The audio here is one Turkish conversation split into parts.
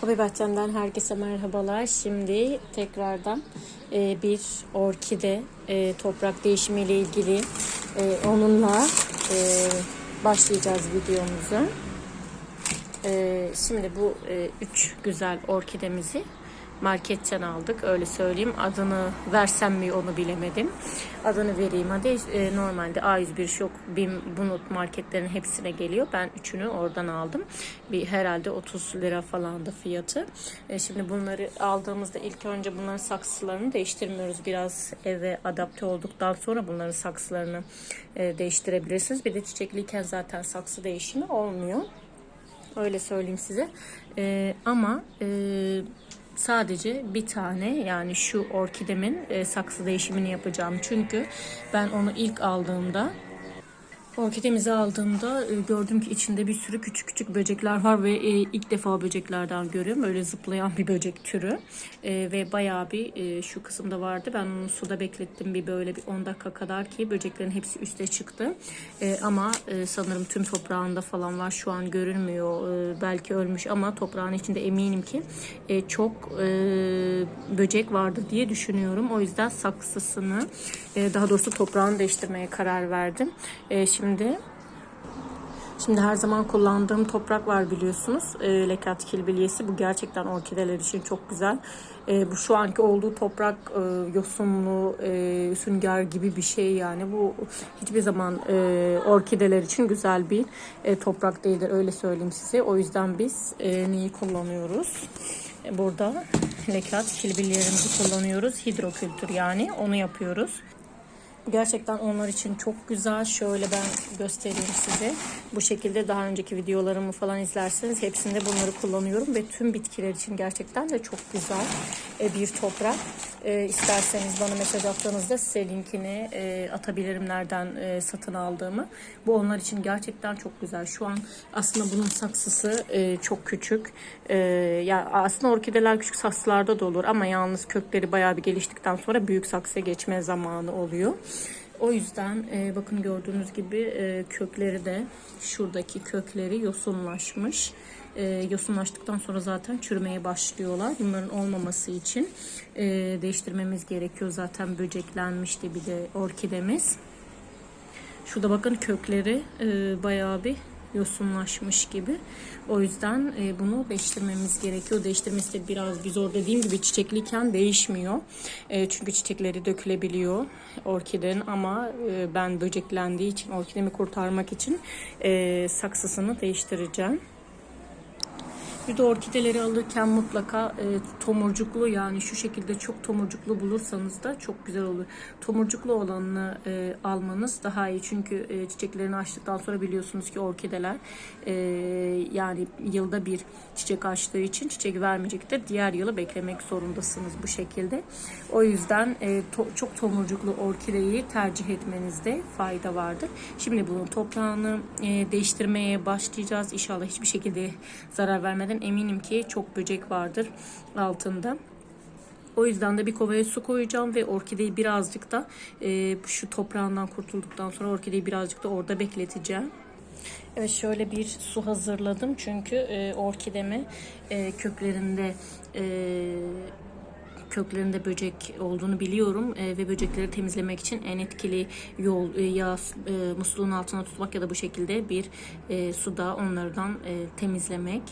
Hobi Bahçem'den herkese merhabalar. Şimdi tekrardan e, bir orkide e, toprak değişimi ile ilgili e, onunla e, başlayacağız videomuzu. E, şimdi bu e, üç güzel orkidemizi marketten aldık öyle söyleyeyim. Adını versem mi onu bilemedim. Adını vereyim hadi. E, normalde A101 Şok, BİM, Bunut marketlerin hepsine geliyor. Ben üçünü oradan aldım. Bir herhalde 30 lira falan da fiyatı. E, şimdi bunları aldığımızda ilk önce bunların saksılarını değiştirmiyoruz. Biraz eve adapte olduktan sonra bunların saksılarını e, değiştirebilirsiniz. Bir de çiçekliyken zaten saksı değişimi olmuyor. Öyle söyleyeyim size. E, ama e, sadece bir tane yani şu orkidemin e, saksı değişimini yapacağım. Çünkü ben onu ilk aldığımda Orkidemizi aldığımda e, gördüm ki içinde bir sürü küçük küçük böcekler var ve e, ilk defa böceklerden görüyorum. Öyle zıplayan bir böcek türü E, ve bayağı bir şu kısımda vardı. Ben onu suda beklettim bir böyle bir 10 dakika kadar ki böceklerin hepsi üste çıktı. Ama sanırım tüm toprağında falan var. Şu an görünmüyor. Belki ölmüş ama toprağın içinde eminim ki çok böcek vardı diye düşünüyorum. O yüzden saksısını daha doğrusu toprağını değiştirmeye karar verdim. Şimdi Şimdi her zaman kullandığım toprak var biliyorsunuz. E, lekat kilbilyesi. Bu gerçekten orkideler için çok güzel. E, bu şu anki olduğu toprak e, yosunlu, e, sünger gibi bir şey yani. Bu hiçbir zaman e, orkideler için güzel bir e, toprak değildir. Öyle söyleyeyim size. O yüzden biz e, neyi kullanıyoruz? Burada lekat kilbilyelerimizi kullanıyoruz. Hidrokültür yani onu yapıyoruz. Gerçekten onlar için çok güzel. Şöyle ben göstereyim size. Bu şekilde daha önceki videolarımı falan izlerseniz hepsinde bunları kullanıyorum ve tüm bitkiler için gerçekten de çok güzel e, bir toprak. E, isterseniz bana mesaj attığınızda size linkini e, atabilirim nereden e, satın aldığımı. Bu onlar için gerçekten çok güzel. Şu an aslında bunun saksısı e, çok küçük. E, ya aslında orkideler küçük saksılarda da olur ama yalnız kökleri bayağı bir geliştikten sonra büyük saksıya geçme zamanı oluyor. O yüzden e, bakın gördüğünüz gibi e, kökleri de şuradaki kökleri yosunlaşmış. E, yosunlaştıktan sonra zaten çürümeye başlıyorlar. Bunların olmaması için e, değiştirmemiz gerekiyor. Zaten böceklenmişti bir de orkidemiz. Şurada bakın kökleri e, bayağı bir yosunlaşmış gibi. O yüzden e, bunu değiştirmemiz gerekiyor. Değiştirmesi de biraz bir zor. Dediğim gibi çiçekliyken değişmiyor. E, çünkü çiçekleri dökülebiliyor orkidenin ama e, ben böceklendiği için orkidemi kurtarmak için e, saksısını değiştireceğim. Bir de orkideleri alırken mutlaka e, tomurcuklu yani şu şekilde çok tomurcuklu bulursanız da çok güzel olur. Tomurcuklu olanını e, almanız daha iyi. Çünkü e, çiçeklerini açtıktan sonra biliyorsunuz ki orkideler e, yani yılda bir çiçek açtığı için çiçek vermeyecektir. Diğer yılı beklemek zorundasınız bu şekilde. O yüzden e, to, çok tomurcuklu orkideyi tercih etmenizde fayda vardır. Şimdi bunun toprağını e, değiştirmeye başlayacağız. İnşallah hiçbir şekilde zarar vermeden eminim ki çok böcek vardır altında. O yüzden de bir kovaya su koyacağım ve orkideyi birazcık da e, şu toprağından kurtulduktan sonra orkideyi birazcık da orada bekleteceğim. Evet şöyle bir su hazırladım çünkü e, orkidemi e, köklerinde e, köklerinde böcek olduğunu biliyorum e, ve böcekleri temizlemek için en etkili yol e, ya e, musluğun altına tutmak ya da bu şekilde bir e, suda onlardan e, temizlemek.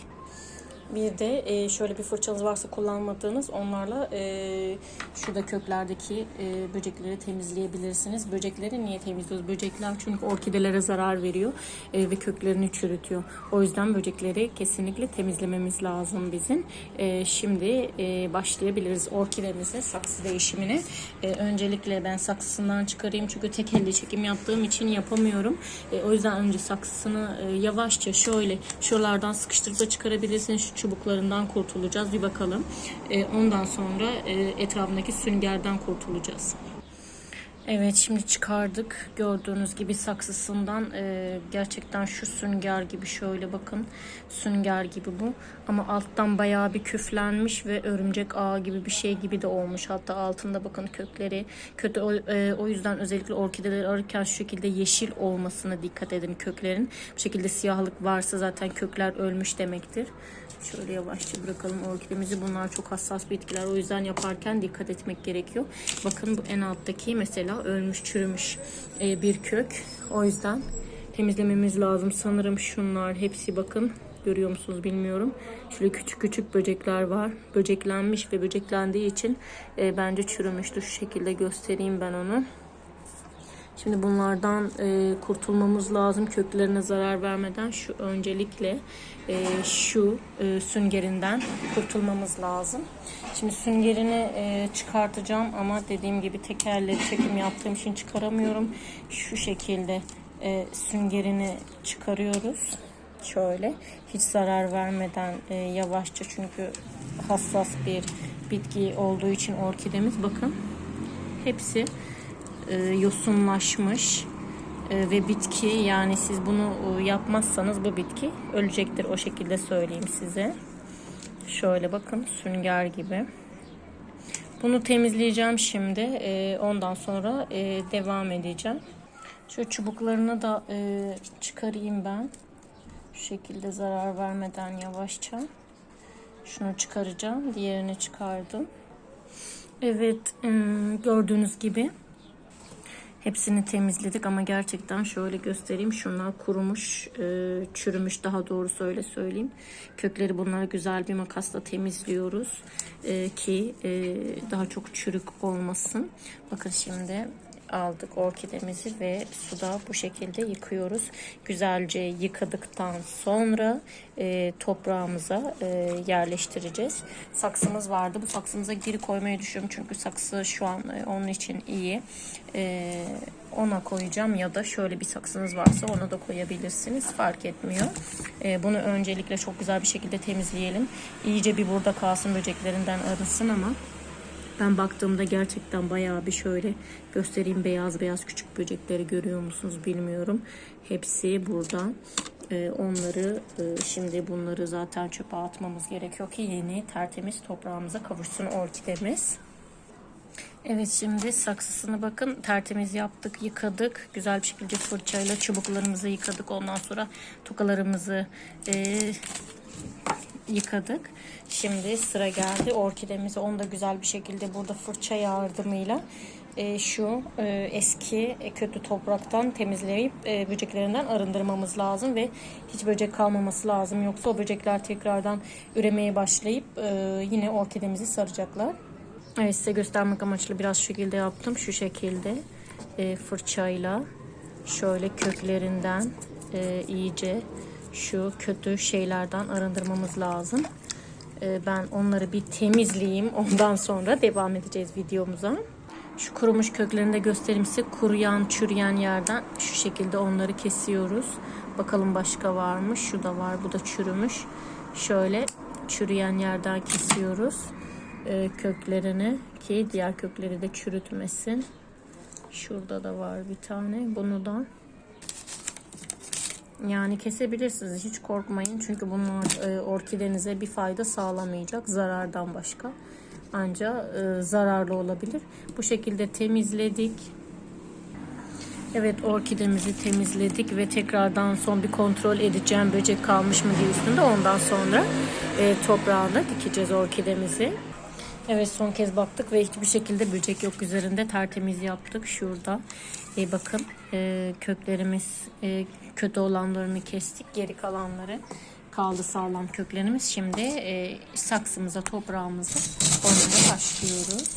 Bir de e, şöyle bir fırçanız varsa kullanmadığınız onlarla e, şurada köklerdeki e, böcekleri temizleyebilirsiniz. Böcekleri niye temizliyoruz? Böcekler çünkü orkidelere zarar veriyor e, ve köklerini çürütüyor. O yüzden böcekleri kesinlikle temizlememiz lazım bizim. E, şimdi e, başlayabiliriz orkidemize saksı değişimine. E, öncelikle ben saksısından çıkarayım çünkü tek elle çekim yaptığım için yapamıyorum. E, o yüzden önce saksısını e, yavaşça şöyle şuralardan sıkıştırıp da çıkarabilirsiniz. Şu çubuklarından kurtulacağız. Bir bakalım. E, ondan sonra e, etrafındaki süngerden kurtulacağız. Evet şimdi çıkardık. Gördüğünüz gibi saksısından e, gerçekten şu sünger gibi şöyle bakın. Sünger gibi bu. Ama alttan bayağı bir küflenmiş ve örümcek ağı gibi bir şey gibi de olmuş. Hatta altında bakın kökleri kötü. O, e, o yüzden özellikle orkideleri ararken şu şekilde yeşil olmasına dikkat edin köklerin. Bu şekilde siyahlık varsa zaten kökler ölmüş demektir. Şöyle yavaşça bırakalım orkidemizi. Bunlar çok hassas bitkiler. O yüzden yaparken dikkat etmek gerekiyor. Bakın bu en alttaki mesela ölmüş, çürümüş e, bir kök. O yüzden temizlememiz lazım. Sanırım şunlar hepsi bakın görüyor musunuz bilmiyorum. Şöyle küçük küçük böcekler var. Böceklenmiş ve böceklendiği için e, bence çürümüştür. Şu şekilde göstereyim ben onu. Şimdi bunlardan e, kurtulmamız lazım köklerine zarar vermeden şu öncelikle e, şu e, süngerinden kurtulmamız lazım. Şimdi süngerini e, çıkartacağım ama dediğim gibi tekerleri çekim yaptığım için çıkaramıyorum. Şu şekilde e, süngerini çıkarıyoruz. Şöyle hiç zarar vermeden e, yavaşça çünkü hassas bir bitki olduğu için orkidemiz bakın hepsi e, yosunlaşmış e, ve bitki yani siz bunu e, yapmazsanız bu bitki ölecektir o şekilde söyleyeyim size. Şöyle bakın sünger gibi. Bunu temizleyeceğim şimdi. E, ondan sonra e, devam edeceğim. Şu çubuklarını da e, çıkarayım ben. Şu şekilde zarar vermeden yavaşça. Şunu çıkaracağım. Diğerini çıkardım. Evet gördüğünüz gibi Hepsini temizledik ama gerçekten şöyle göstereyim. Şunlar kurumuş, e, çürümüş daha doğrusu öyle söyleyeyim. Kökleri bunları güzel bir makasla temizliyoruz e, ki e, daha çok çürük olmasın. Bakın şimdi aldık orkidemizi ve suda bu şekilde yıkıyoruz. Güzelce yıkadıktan sonra e, toprağımıza e, yerleştireceğiz. Saksımız vardı. Bu saksımıza geri koymayı düşünüyorum. Çünkü saksı şu an e, onun için iyi. E, ona koyacağım ya da şöyle bir saksınız varsa ona da koyabilirsiniz. Fark etmiyor. E, bunu öncelikle çok güzel bir şekilde temizleyelim. İyice bir burada kalsın böceklerinden arınsın ama ben baktığımda gerçekten bayağı bir şöyle göstereyim beyaz beyaz küçük böcekleri görüyor musunuz bilmiyorum. Hepsi burada. Ee, onları e, şimdi bunları zaten çöpe atmamız gerekiyor ki yeni tertemiz toprağımıza kavuşsun orkidemiz. Evet şimdi saksısını bakın tertemiz yaptık yıkadık güzel bir şekilde fırçayla çubuklarımızı yıkadık ondan sonra tokalarımızı e, yıkadık. Şimdi sıra geldi orkidemizi onu da güzel bir şekilde burada fırça yardımıyla e, şu e, eski e, kötü topraktan temizleyip e, böceklerinden arındırmamız lazım ve hiç böcek kalmaması lazım. Yoksa o böcekler tekrardan üremeye başlayıp e, yine orkidemizi saracaklar. Evet size göstermek amaçlı biraz şekilde yaptım. Şu şekilde e, fırçayla şöyle köklerinden e, iyice şu kötü şeylerden arındırmamız lazım. Ee, ben onları bir temizleyeyim. Ondan sonra devam edeceğiz videomuza. Şu kurumuş köklerini de göstereyim size. Kuruyan, çürüyen yerden şu şekilde onları kesiyoruz. Bakalım başka var mı? Şu da var. Bu da çürümüş. Şöyle çürüyen yerden kesiyoruz ee, köklerini ki diğer kökleri de çürütmesin. Şurada da var bir tane. Bunu da yani kesebilirsiniz hiç korkmayın çünkü bunlar e, orkidenize bir fayda sağlamayacak zarardan başka ancak e, zararlı olabilir. Bu şekilde temizledik. Evet orkidemizi temizledik ve tekrardan son bir kontrol edeceğim böcek kalmış mı diye üstünde ondan sonra e, toprağına dikeceğiz orkidemizi. Evet son kez baktık ve hiçbir şekilde böcek yok üzerinde tertemiz yaptık şurada. E, bakın e, köklerimiz e, kötü olanlarını kestik geri kalanları kaldı sağlam köklerimiz. Şimdi e, saksımıza toprağımızı koymaya başlıyoruz.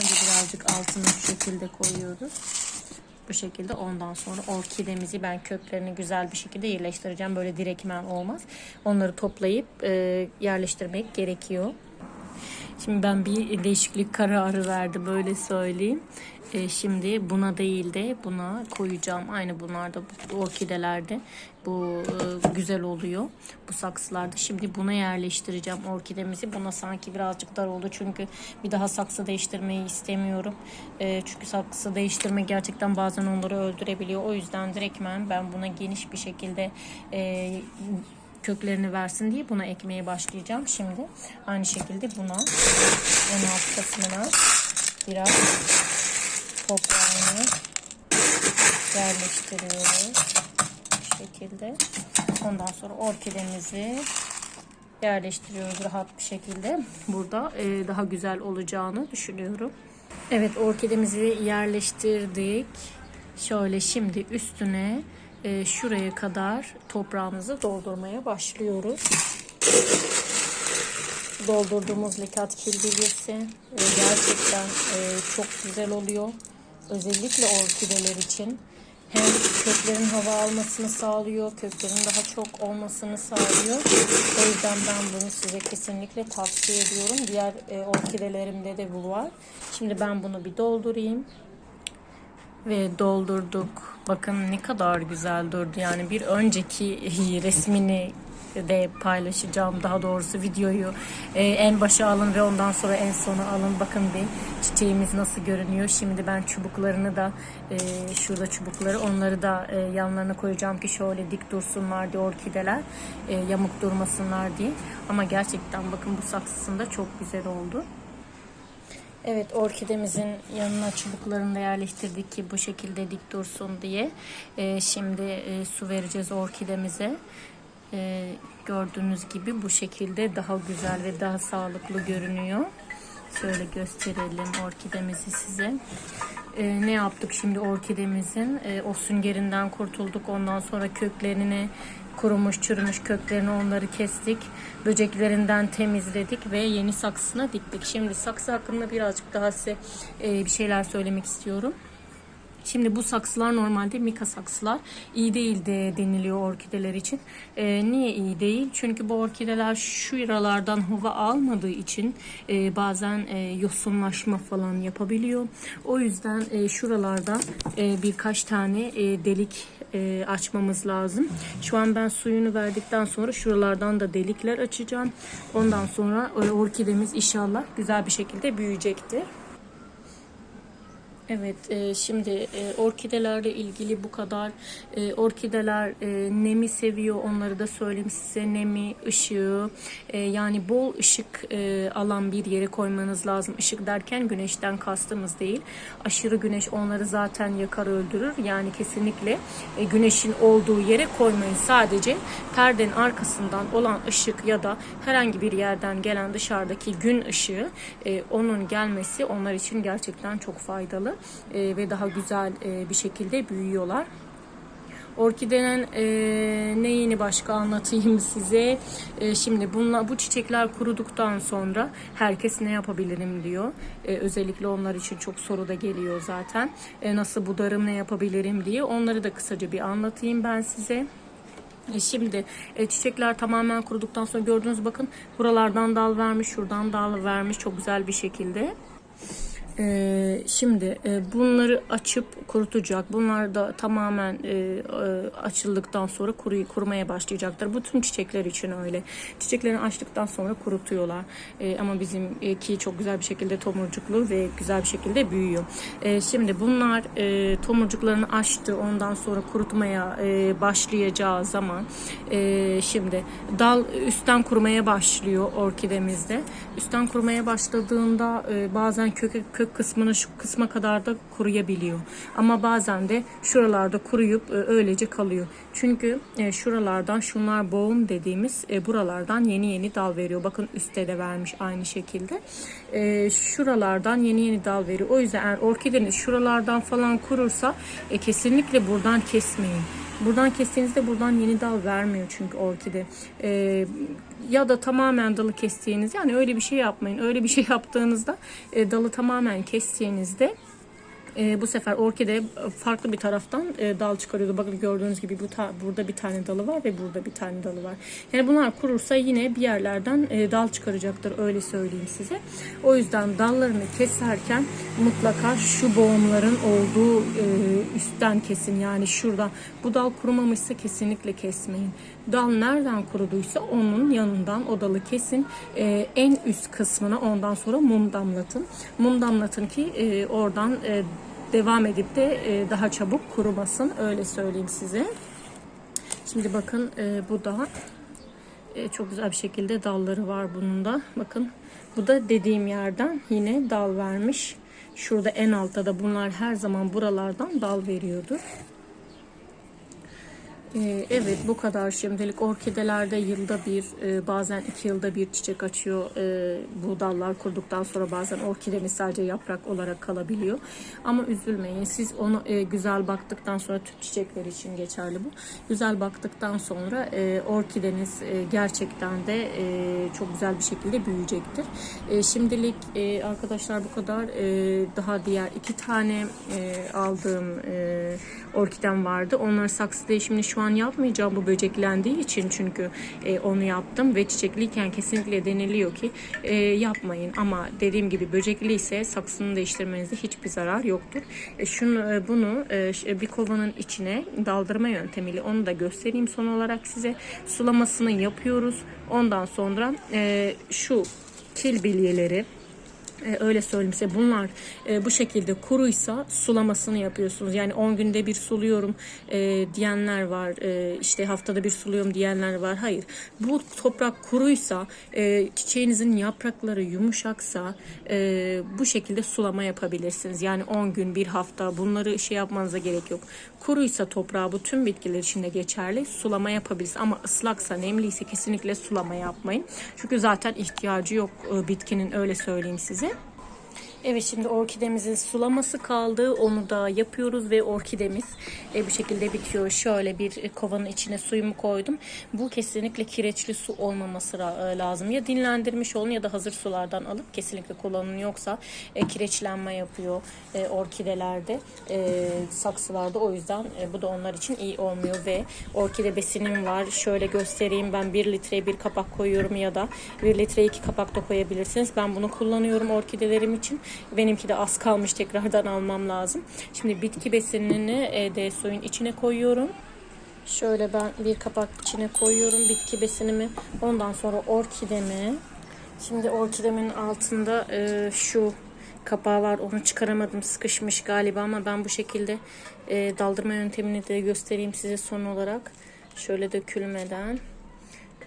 Önce birazcık altını şu şekilde koyuyoruz. Bu şekilde ondan sonra orkidemizi ben köklerini güzel bir şekilde yerleştireceğim. Böyle direkmen olmaz. Onları toplayıp e, yerleştirmek gerekiyor. Şimdi ben bir değişiklik kararı verdim böyle söyleyeyim. E, şimdi buna değil de buna koyacağım. Aynı bunlarda bu orkidelerde bu e, güzel oluyor. Bu saksılarda. Şimdi buna yerleştireceğim orkidemizi. Buna sanki birazcık dar oldu çünkü bir daha saksı değiştirmeyi istemiyorum. E, çünkü saksı değiştirme gerçekten bazen onları öldürebiliyor. O yüzden direktmen ben buna geniş bir şekilde e, köklerini versin diye buna ekmeye başlayacağım. Şimdi aynı şekilde buna en alt kısmına biraz toprağını yerleştiriyoruz. Bu şekilde. Ondan sonra orkidemizi yerleştiriyoruz rahat bir şekilde. Burada e, daha güzel olacağını düşünüyorum. Evet orkidemizi yerleştirdik. Şöyle şimdi üstüne e, şuraya kadar toprağımızı doldurmaya başlıyoruz. Doldurduğumuz likat kilbilirsi e, gerçekten e, çok güzel oluyor. Özellikle orkideler için hem köklerin hava almasını sağlıyor, köklerin daha çok olmasını sağlıyor. O yüzden ben bunu size kesinlikle tavsiye ediyorum. Diğer e, orkidelerimde de bu var. Şimdi ben bunu bir doldurayım. Ve doldurduk. Bakın ne kadar güzel durdu. Yani bir önceki resmini de paylaşacağım. Daha doğrusu videoyu e, en başa alın ve ondan sonra en sona alın. Bakın bir çiçeğimiz nasıl görünüyor. Şimdi ben çubuklarını da e, şurada çubukları onları da e, yanlarına koyacağım ki şöyle dik dursunlar diye orkideler. E, yamuk durmasınlar diye. Ama gerçekten bakın bu saksısında çok güzel oldu. Evet orkidemizin yanına çubuklarını da yerleştirdik ki bu şekilde dik dursun diye. Ee, şimdi e, su vereceğiz orkidemize. Ee, gördüğünüz gibi bu şekilde daha güzel ve daha sağlıklı görünüyor. Şöyle gösterelim orkidemizi size. Ee, ne yaptık şimdi orkidemizin? Ee, o süngerinden kurtulduk. Ondan sonra köklerini kurumuş çürümüş köklerini onları kestik. Böceklerinden temizledik ve yeni saksısına diktik. Şimdi saksı hakkında birazcık daha size e, bir şeyler söylemek istiyorum. Şimdi bu saksılar normalde mika saksılar. İyi değil de deniliyor orkideler için. Ee, niye iyi değil? Çünkü bu orkideler şu yaralardan hava almadığı için e, bazen e, yosunlaşma falan yapabiliyor. O yüzden e, şuralarda e, birkaç tane e, delik e, açmamız lazım. Şu an ben suyunu verdikten sonra şuralardan da delikler açacağım. Ondan sonra e, orkidemiz inşallah güzel bir şekilde büyüyecektir. Evet, e, şimdi e, orkidelerle ilgili bu kadar. E, orkideler e, nemi seviyor, onları da söyleyeyim size. Nemi, ışığı, e, yani bol ışık e, alan bir yere koymanız lazım. Işık derken güneşten kastımız değil. Aşırı güneş onları zaten yakar öldürür. Yani kesinlikle e, güneşin olduğu yere koymayın. Sadece perdenin arkasından olan ışık ya da herhangi bir yerden gelen dışarıdaki gün ışığı, e, onun gelmesi onlar için gerçekten çok faydalı e, ve daha güzel e, bir şekilde büyüyorlar. Orkidenin e, neyini başka anlatayım size. E, şimdi bunlar bu çiçekler kuruduktan sonra herkes ne yapabilirim diyor. E, özellikle onlar için çok soru da geliyor zaten. E, nasıl budarım ne yapabilirim diye. Onları da kısaca bir anlatayım ben size. E, Şimdi e, çiçekler tamamen kuruduktan sonra gördüğünüz bakın buralardan dal vermiş, şuradan dal vermiş çok güzel bir şekilde. Ee, şimdi e, bunları açıp kurutacak. Bunlar da tamamen e, e, açıldıktan sonra kuruyu kurumaya başlayacaktır. Bütün çiçekler için öyle. Çiçeklerini açtıktan sonra kurutuyorlar. E, ama bizimki çok güzel bir şekilde tomurcuklu ve güzel bir şekilde büyüyor. E, şimdi bunlar e, tomurcuklarını açtı. Ondan sonra kurutmaya e, başlayacağı zaman e, şimdi dal üstten kurumaya başlıyor orkidemizde. Üstten kurumaya başladığında e, bazen kök, kök kısmını şu kısma kadar da kuruyabiliyor. Ama bazen de şuralarda kuruyup e, öylece kalıyor. Çünkü e, şuralardan şunlar boğum dediğimiz e, buralardan yeni yeni dal veriyor. Bakın üstte de vermiş aynı şekilde. Şuralardan yeni yeni dal veriyor. O yüzden eğer orkideniz şuralardan falan kurursa kesinlikle buradan kesmeyin. Buradan kestiğinizde buradan yeni dal vermiyor çünkü orkide. Ee, ya da tamamen dalı kestiğiniz yani öyle bir şey yapmayın. Öyle bir şey yaptığınızda e, dalı tamamen kestiğinizde e, bu sefer orkide farklı bir taraftan e, dal çıkarıyordu. Bakın gördüğünüz gibi bu ta- burada bir tane dalı var ve burada bir tane dalı var. Yani bunlar kurursa yine bir yerlerden e, dal çıkaracaktır öyle söyleyeyim size. O yüzden dallarını keserken mutlaka şu boğumların olduğu e, üstten kesin. Yani şuradan bu dal kurumamışsa kesinlikle kesmeyin. Dal nereden kuruduysa onun yanından o dalı kesin. E, en üst kısmına ondan sonra mum damlatın. Mum damlatın ki e, oradan e, devam edip de e, daha çabuk kurumasın. Öyle söyleyeyim size. Şimdi bakın e, bu da e, çok güzel bir şekilde dalları var bunun da. Bakın bu da dediğim yerden yine dal vermiş. Şurada en altta da bunlar her zaman buralardan dal veriyordu. Ee, Evet bu kadar şimdilik. Orkidelerde yılda bir e, bazen iki yılda bir çiçek açıyor. Ee, bu dallar kurduktan sonra bazen orkidemiz sadece yaprak olarak kalabiliyor. Ama üzülmeyin siz onu e, güzel baktıktan sonra tüm çiçekler için geçerli bu. Güzel baktıktan sonra e, orkideniz e, gerçekten de e, çok güzel bir şekilde büyüyecektir. E, şimdilik e, arkadaşlar bu kadar. E, daha diğer iki tane e, aldığım e, orkidem vardı. Onları saksı değişimini şu an yapmayacağım bu böceklendiği için çünkü e, onu yaptım ve çiçekliyken kesinlikle deniliyor ki e, yapmayın ama dediğim gibi böcekli ise saksını değiştirmenizde hiçbir zarar yoktur. E, şunu e, bunu e, ş- bir kovanın içine daldırma yöntemiyle onu da göstereyim son olarak size sulamasını yapıyoruz. Ondan sonra e, şu kil bilyeleri e, öyle söyleyeyim size bunlar e, bu şekilde kuruysa sulamasını yapıyorsunuz. Yani 10 günde bir suluyorum e, diyenler var. E, işte haftada bir suluyorum diyenler var. Hayır. Bu toprak kuruysa e, çiçeğinizin yaprakları yumuşaksa e, bu şekilde sulama yapabilirsiniz. Yani 10 gün bir hafta bunları şey yapmanıza gerek yok. Kuruysa toprağı bu tüm bitkiler için de geçerli. Sulama yapabilirsiniz ama ıslaksa nemliyse kesinlikle sulama yapmayın. Çünkü zaten ihtiyacı yok e, bitkinin öyle söyleyeyim size. Evet şimdi orkidemizin sulaması kaldı. Onu da yapıyoruz ve orkidemiz e, bu şekilde bitiyor. Şöyle bir e, kovanın içine suyumu koydum. Bu kesinlikle kireçli su olmaması e, lazım. Ya dinlendirmiş olun ya da hazır sulardan alıp kesinlikle kullanın. Yoksa e, kireçlenme yapıyor e, orkidelerde, e, saksılarda. O yüzden e, bu da onlar için iyi olmuyor ve orkide besinim var. Şöyle göstereyim. Ben 1 litreye bir kapak koyuyorum ya da 1 litreye 2 kapak da koyabilirsiniz. Ben bunu kullanıyorum orkidelerim için. Benimki de az kalmış tekrardan almam lazım. Şimdi bitki besinini de suyun içine koyuyorum. Şöyle ben bir kapak içine koyuyorum bitki besinimi. Ondan sonra orkidemi. Şimdi orkidemin altında e, şu kapağı var. Onu çıkaramadım. Sıkışmış galiba ama ben bu şekilde e, daldırma yöntemini de göstereyim size son olarak. Şöyle dökülmeden.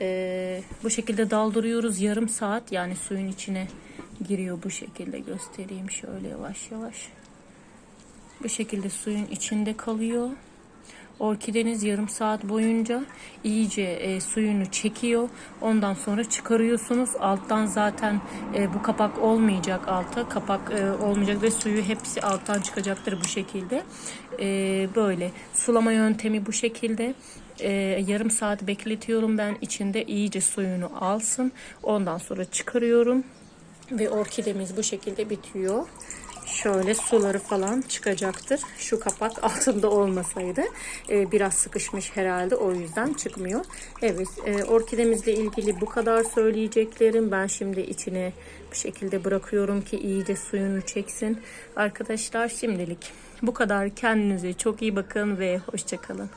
E, bu şekilde daldırıyoruz yarım saat yani suyun içine giriyor bu şekilde göstereyim şöyle yavaş yavaş. Bu şekilde suyun içinde kalıyor. Orkideniz yarım saat boyunca iyice e, suyunu çekiyor. Ondan sonra çıkarıyorsunuz. Alttan zaten e, bu kapak olmayacak alta. Kapak e, olmayacak ve suyu hepsi alttan çıkacaktır bu şekilde. E, böyle sulama yöntemi bu şekilde. E, yarım saat bekletiyorum ben içinde iyice suyunu alsın. Ondan sonra çıkarıyorum ve orkidemiz bu şekilde bitiyor. Şöyle suları falan çıkacaktır. Şu kapak altında olmasaydı e, biraz sıkışmış herhalde o yüzden çıkmıyor. Evet e, orkidemizle ilgili bu kadar söyleyeceklerim. Ben şimdi içine bu şekilde bırakıyorum ki iyice suyunu çeksin. Arkadaşlar şimdilik bu kadar. Kendinize çok iyi bakın ve hoşçakalın.